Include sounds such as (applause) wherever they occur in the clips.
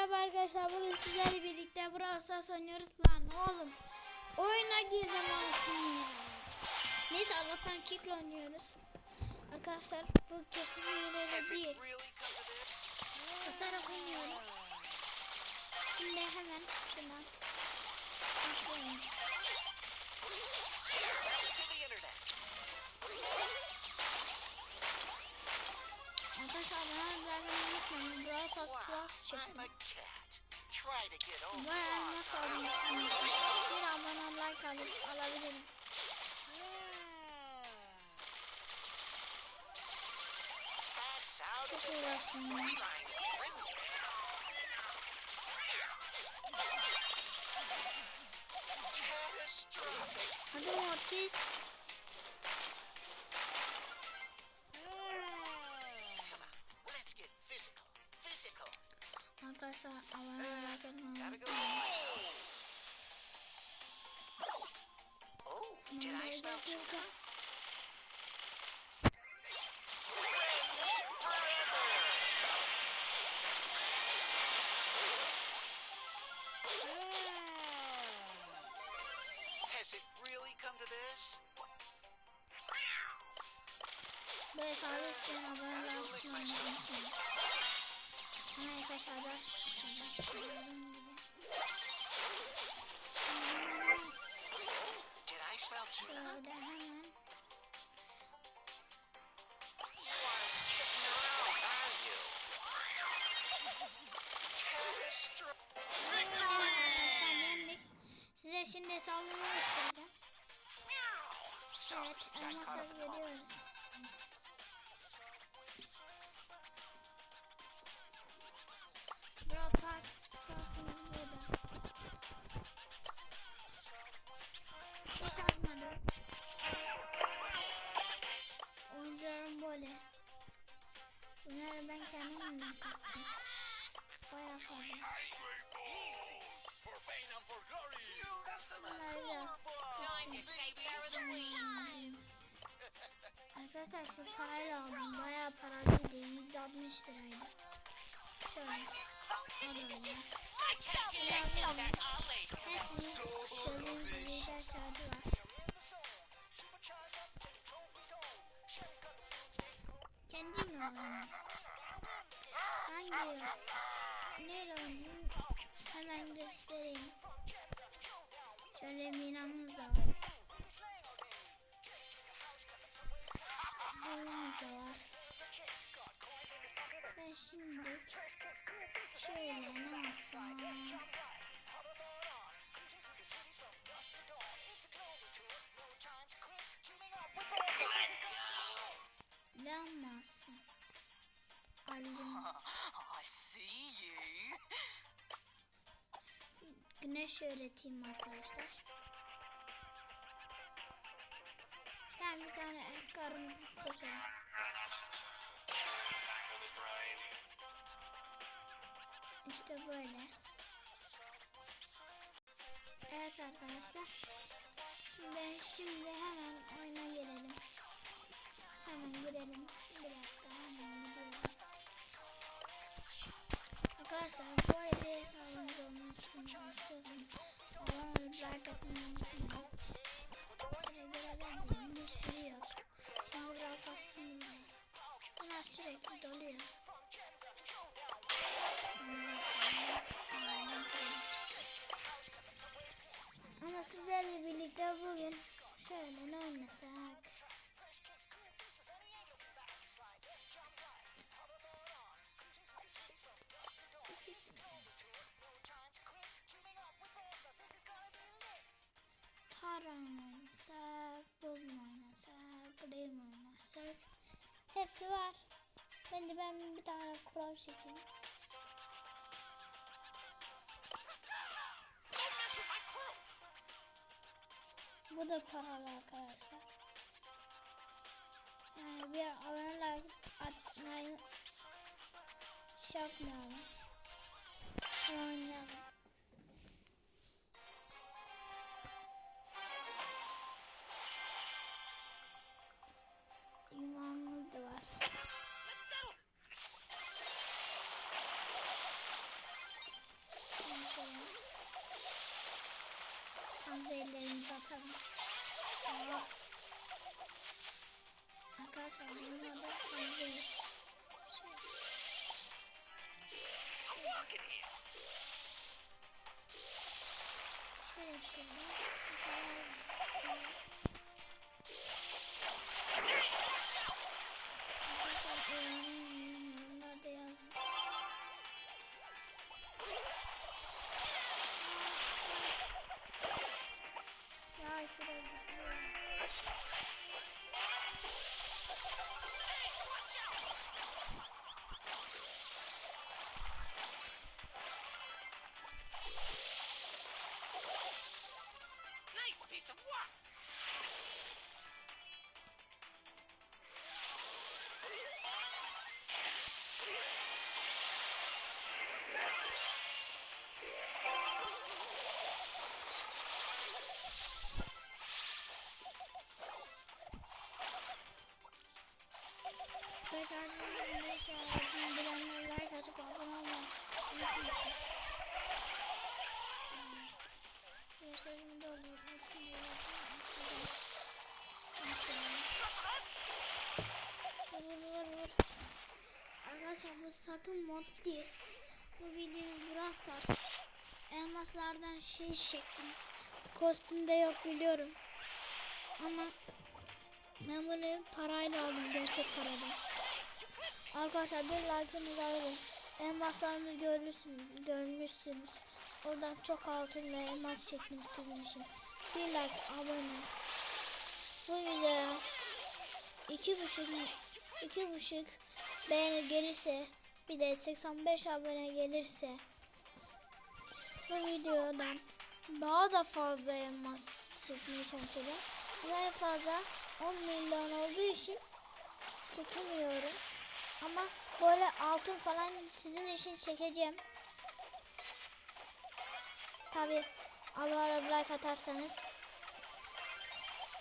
merhaba arkadaşlar. Bugün sizlerle birlikte Brawl Stars oynuyoruz. Lan oğlum. Oyuna girdim aslında. Neyse Allah'tan kickle oynuyoruz. Arkadaşlar bu kesin hileyle değil. Basarak oynuyorum. Şimdi hemen şundan. atlayalım. Get over. Bayağı nasıl almışsın? Bir abone like alıp alabilirim. Çok uğraştım ya. Hadi Mortis. I want to uh, it more. Gotta go. (laughs) Oh, did I smell sugar? Has it really come to this? But it's always uh, been a one life one. Oh my gosh, I just... Şöyle hemen. Evet arkadaşlar yendik. Size şimdi hesabımı göstereceğim. Evet elmasları görüyoruz. Arkadaşlar şu parayla aldım. Bayağı paralıydı. 160 liraydı. Şöyle. Var. Kendi mi oynayayım? Hangi? Neyle oynayayım? Hemen göstereyim. Şöyle minamız da var. Bulumuz da var. Ve şimdi şöyle ne alsam? Güneş öğreteyim arkadaşlar. Sen bir tane karımızı çekelim. İşte böyle. Evet arkadaşlar. Ben şimdi hemen oyuna girelim. Hemen girelim. Arkadaşlar bu arada hesabınız olmasını istiyorsanız abone olup like atmayı Taran oynasak, bul mu oynasak, mi oynasak? Hepsi var. Ben de ben bir tane kural çekeyim. Bu da paralı arkadaşlar. Yani bir aboneler atmayı şey yapmayalım. Oynayalım. Şöyle. Fazla ellerimizi atalım. Aa. Arkadaşlar benim adım Hamza. Şöyle şöyle. Güzel. Arkadaşlar Nice piece of work. Mesajınızı ne şey yaptığını bilenler like atıp abone olmayı unutmasın. Mesajımı da vur. Arkadaşlar bu sakın mod değil. Bu bildiğiniz Stars. Elmaslardan şey çektim. Kostümde yok biliyorum. Ama ben bunu parayla aldım gerçek parayla. Arkadaşlar bir like'ınızı alırım. Elmaslarımızı görmüşsünüz, görmüşsünüz. Oradan çok altın ve elmas çektim sizin için. Bir like, abone. Bu videoya iki buçuk, iki buçuk beğeni gelirse bir de 85 abone gelirse bu videodan daha da fazla elmas çekmeye çalışacağım. Ama en fazla 10 milyon olduğu için çekemiyorum. Ama böyle altın falan sizin için çekeceğim. Tabi abone like atarsanız.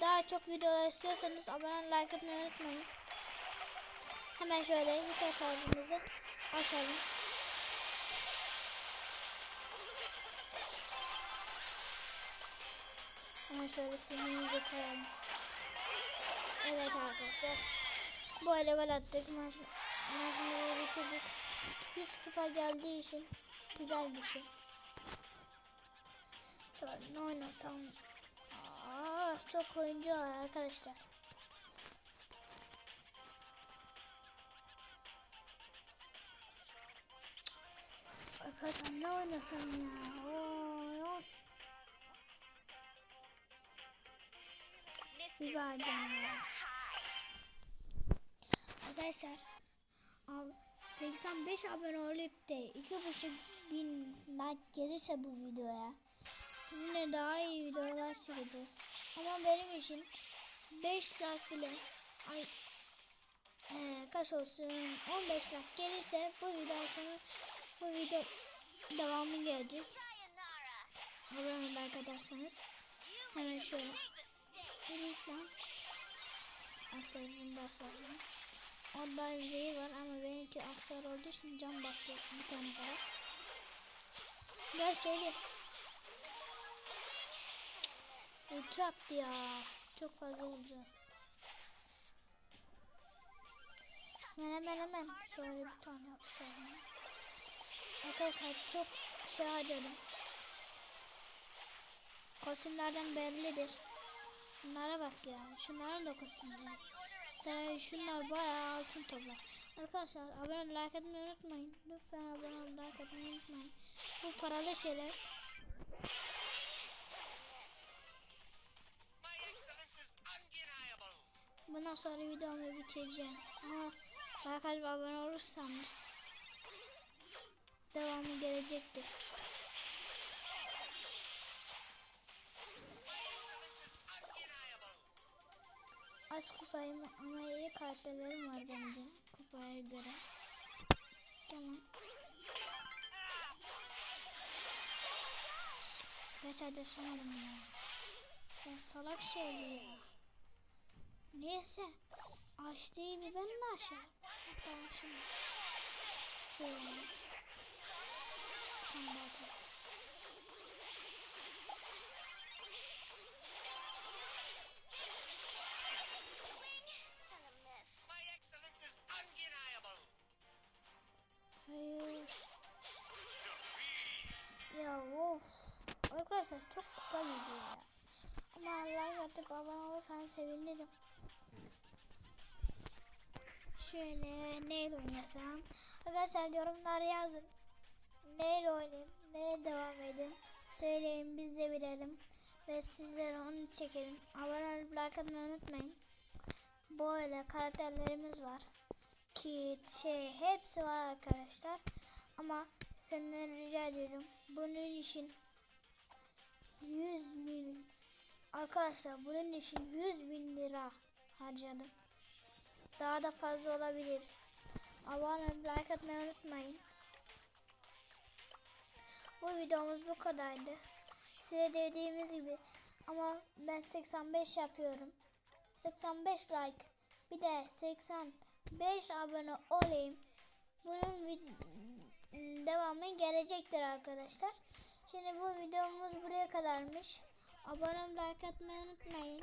Daha çok videolar istiyorsanız abone like atmayı unutmayın. Hemen şöyle yukarı şarjımızı açalım. Hemen şöyle simimizi koyalım. Evet arkadaşlar. Böyle gol attık. Maç, maçını bitirdik. 100 kupa geldiği için güzel bir şey. Şöyle ne oynasam. Aa, çok oyuncu var arkadaşlar. Arkadaşlar ne oynasam ya? Oy, oy. Ya. Arkadaşlar ab- 85 abone olup da 2,5 bin like gelirse bu videoya sizinle daha iyi videolar çekeceğiz. Ama benim için 5 like bile ay eee, kaç olsun 15 like gelirse bu video sonra bu video devamı gelecek. Abone like atarsanız hemen şöyle lan. Aksarızın basarım. Onda zehir var ama benimki aksar olduğu için can basıyor bir tane kadar. Gel şeyli. Ulti attı ya. Çok fazla oldu. Hemen hemen hemen. Şöyle bir tane yapıştıralım. Arkadaşlar çok şey harcadım. Kostümlerden bellidir. Bunlara bak ya. Şunların da kostümleri. Mesela şunlar bayağı altın toplar. Arkadaşlar abone like etmeyi unutmayın. Lütfen abone like etmeyi unutmayın. Bu paralı şeyler. Bundan sonra videomu bitireceğim. Ama like atıp abone olursanız devamı gelecektir. Az kupayım ama iyi karakterlerim var bence kupaya göre. Tamam. Geç açamadım ya. Ya salak şeyli ya. Neyse. Açtığı bir ben de aşağı. Hatta şimdi. Şöyle. Tam batı. Hayır. Ya of. Arkadaşlar çok kolay gidiyor ya. Ama Allah atıp abone olursanız sevinirim. Şöyle neyle oynasam? Arkadaşlar yorumlara yazın. Neyle oynayayım? Neye devam edeyim? Söyleyin biz de bilelim. Ve sizlere onu çekelim. Abone olup like unutmayın. Böyle karakterlerimiz var. Kit, şey hepsi var arkadaşlar. Ama senden rica ediyorum. Bunun için 100 bin arkadaşlar bunun için 100 bin lira harcadım. Daha da fazla olabilir. Abone olup like atmayı unutmayın. Bu videomuz bu kadardı. Size dediğimiz gibi ama ben 85 yapıyorum. 85 like bir de 85 abone olayım. Bunun devamı gelecektir arkadaşlar. Şimdi bu videomuz buraya kadarmış. Abone olup like atmayı unutmayın.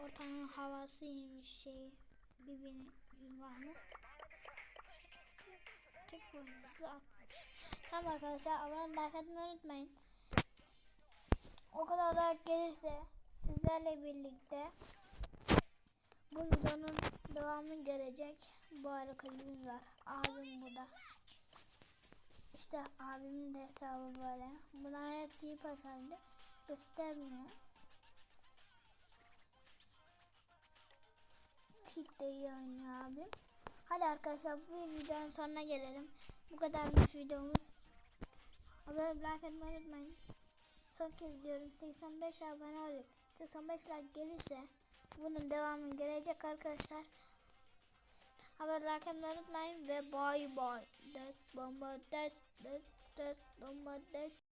Ortamın havasıymış şey. Birbirinin var mı? Tek boynuzlu atmış. Tamam arkadaşlar abone olup like atmayı unutmayın. O kadar like gelirse sizlerle birlikte bu videonun devamı gelecek. Bu klibim var. Abim burada. İşte abimin de hesabı böyle. Bunlar hepsi iyi pasarlı. Göstermiyor. Tik de iyi oynuyor abim. Hadi arkadaşlar bu videonun sonuna gelelim. Bu kadarmış videomuz. Abone like atmayı unutmayın. Son kez diyorum 85 abone olup 85 like gelirse bunun devamı gelecek arkadaşlar. Haberler atmayı unutmayın ve bye bye. Des bomba des des des bomba des.